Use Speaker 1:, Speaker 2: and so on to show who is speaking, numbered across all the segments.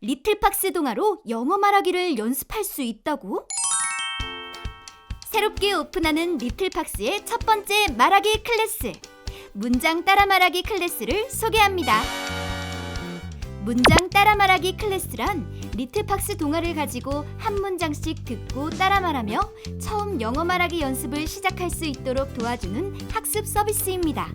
Speaker 1: 리틀팍스 동화로 영어 말하기를 연습할 수 있다고? 새롭게 오픈하는 리틀팍스의 첫 번째 말하기 클래스 문장 따라 말하기 클래스를 소개합니다. 문장 따라 말하기 클래스란 리틀팍스 동화를 가지고 한 문장씩 듣고 따라 말하며 처음 영어 말하기 연습을 시작할 수 있도록 도와주는 학습 서비스입니다.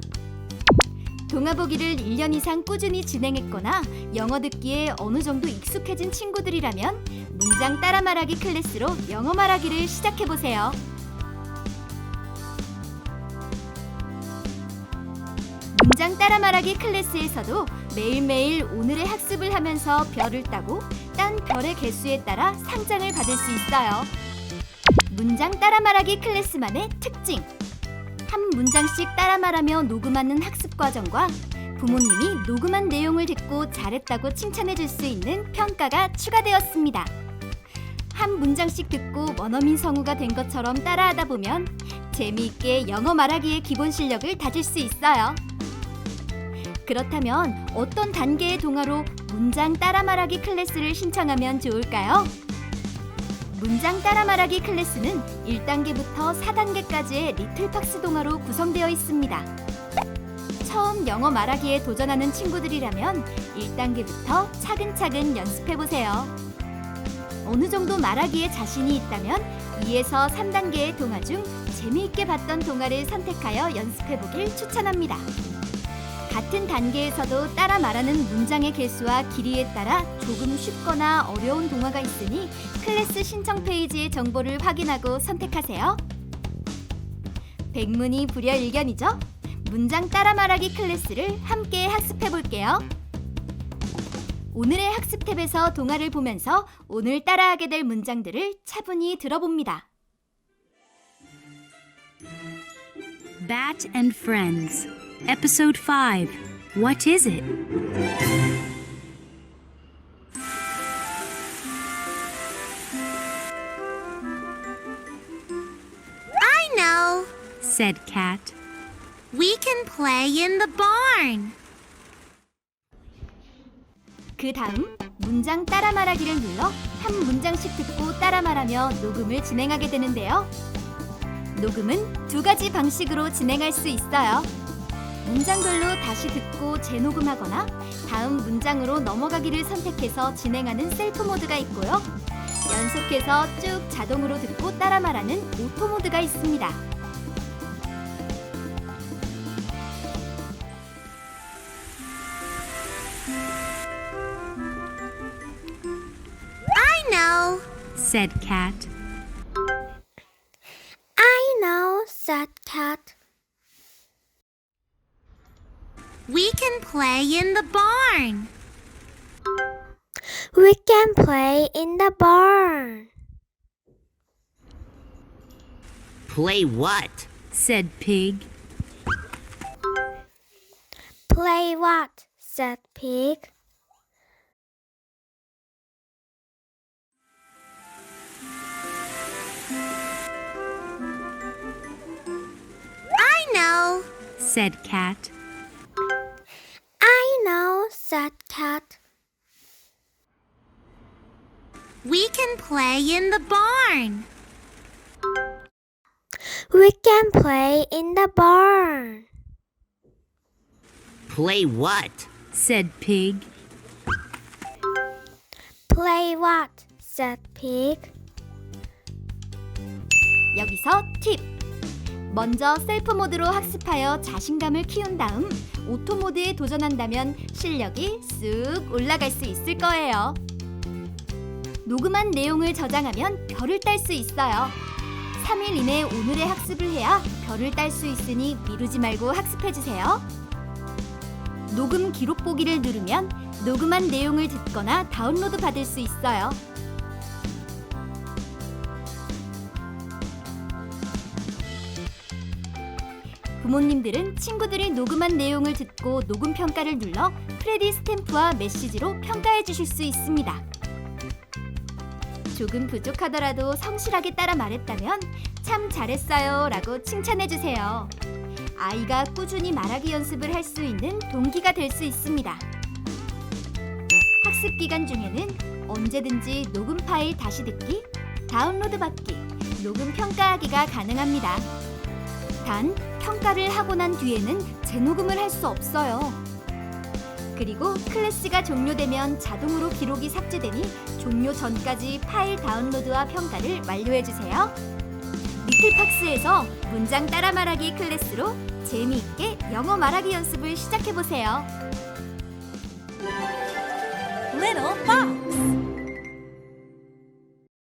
Speaker 1: 동화 보기를 1년 이상 꾸준히 진행했거나 영어 듣기에 어느 정도 익숙해진 친구들이라면 문장 따라 말하기 클래스로 영어 말하기를 시작해 보세요. 문장 따라 말하기 클래스에서도 매일매일 오늘의 학습을 하면서 별을 따고 딴 별의 개수에 따라 상장을 받을 수 있어요. 문장 따라 말하기 클래스만의 특징. 한 문장씩 따라 말하며 녹음하는 학습 과정과 부모님이 녹음한 내용을 듣고 잘했다고 칭찬해 줄 수 있는 평가가 추가되었습니다. 한 문장씩 듣고 원어민 성우가 된 것처럼 따라하다 보면 재미있게 영어 말하기의 기본 실력을 다질 수 있어요. 그렇다면 어떤 단계의 동화로 문장 따라 말하기 클래스를 신청하면 좋을까요? 문장 따라 말하기 클래스는 1단계부터 4단계까지의 리틀 팍스 동화로 구성되어 있습니다. 처음 영어 말하기에 도전하는 친구들이라면 1단계부터 차근차근 연습해 보세요. 어느 정도 말하기에 자신이 있다면 2에서 3단계의 동화 중 재미있게 봤던 동화를 선택하여 연습해 보길 추천합니다. 같은 단계에서도 따라 말하는 문장의 개수와 길이에 따라 조금 쉽거나 어려운 동화가 있으니 클래스 신청 페이지의 정보를 확인하고 선택하세요. 백문이 불여일견이죠? 문장 따라 말하기 클래스를 함께 학습해 볼게요. 오늘의 학습 탭에서 동화를 보면서 오늘 따라하게 될 문장들을 차분히 들어봅니다.
Speaker 2: Bat and Friends, Episode 5. What is it?
Speaker 3: I know.
Speaker 2: said Cat.
Speaker 3: We can play in the barn.
Speaker 1: 그 다음 문장 따라 말하기를 눌러 한 문장씩 듣고 따라 말하며 녹음을 진행하게 되는데요. 녹음은 두 가지 방식으로 진행할 수 있어요. 문장별로 다시 듣고 재녹음하거나 다음 문장으로 넘어가기를 선택해서 진행하는 셀프 모드가 있고요. 연속해서 쭉 자동으로 듣고 따라 말하는 오토 모드가 있습니다.
Speaker 3: I know.
Speaker 2: said Cat.
Speaker 3: I know, said Cat. We can play in the barn. We can play in the barn.
Speaker 4: Play what?
Speaker 2: said Pig.
Speaker 3: Play what? Said Pig. I know.
Speaker 2: said Cat.
Speaker 3: I know, said Cat. We can play in the barn. We can play in the barn.
Speaker 4: Play what?
Speaker 2: Said Pig.
Speaker 3: Play what? said Pig.
Speaker 1: 여기서 팁! 먼저 셀프 모드로 학습하여 자신감을 키운 다음 오토 모드에 도전한다면 실력이 쑥 올라갈 수 있을 거예요. 녹음한 내용을 저장하면 별을 딸 수 있어요. 3일 이내 오늘의 학습을 해야 별을 딸 수 있으니 미루지 말고 학습해 주세요. 녹음 기록 보기를 누르면 녹음한 내용을 듣거나 다운로드 받을 수 있어요. 부모님들은 친구들이 녹음한 내용을 듣고 녹음 평가를 눌러 프레디 스탬프와 메시지로 평가해 주실 수 있습니다. 조금 부족하더라도 성실하게 따라 말했다면 참 잘했어요 라고 칭찬해 주세요. 아이가 꾸준히 말하기 연습을 할 수 있는 동기가 될 수 있습니다. 학습 기간 중에는 언제든지 녹음 파일 다시 듣기, 다운로드 받기, 녹음 평가하기가 가능합니다. 단, 평가를 하고 난 뒤에는 재녹음을 할 수 없어요. 그리고 클래스가 종료되면 자동으로 기록이 삭제되니 종료 전까지 파일 다운로드와 평가를 완료해주세요. 리틀팍스에서 문장 따라 말하기 클래스로 재미있게 영어 말하기 연습을 시작해보세요.
Speaker 5: Little Fox.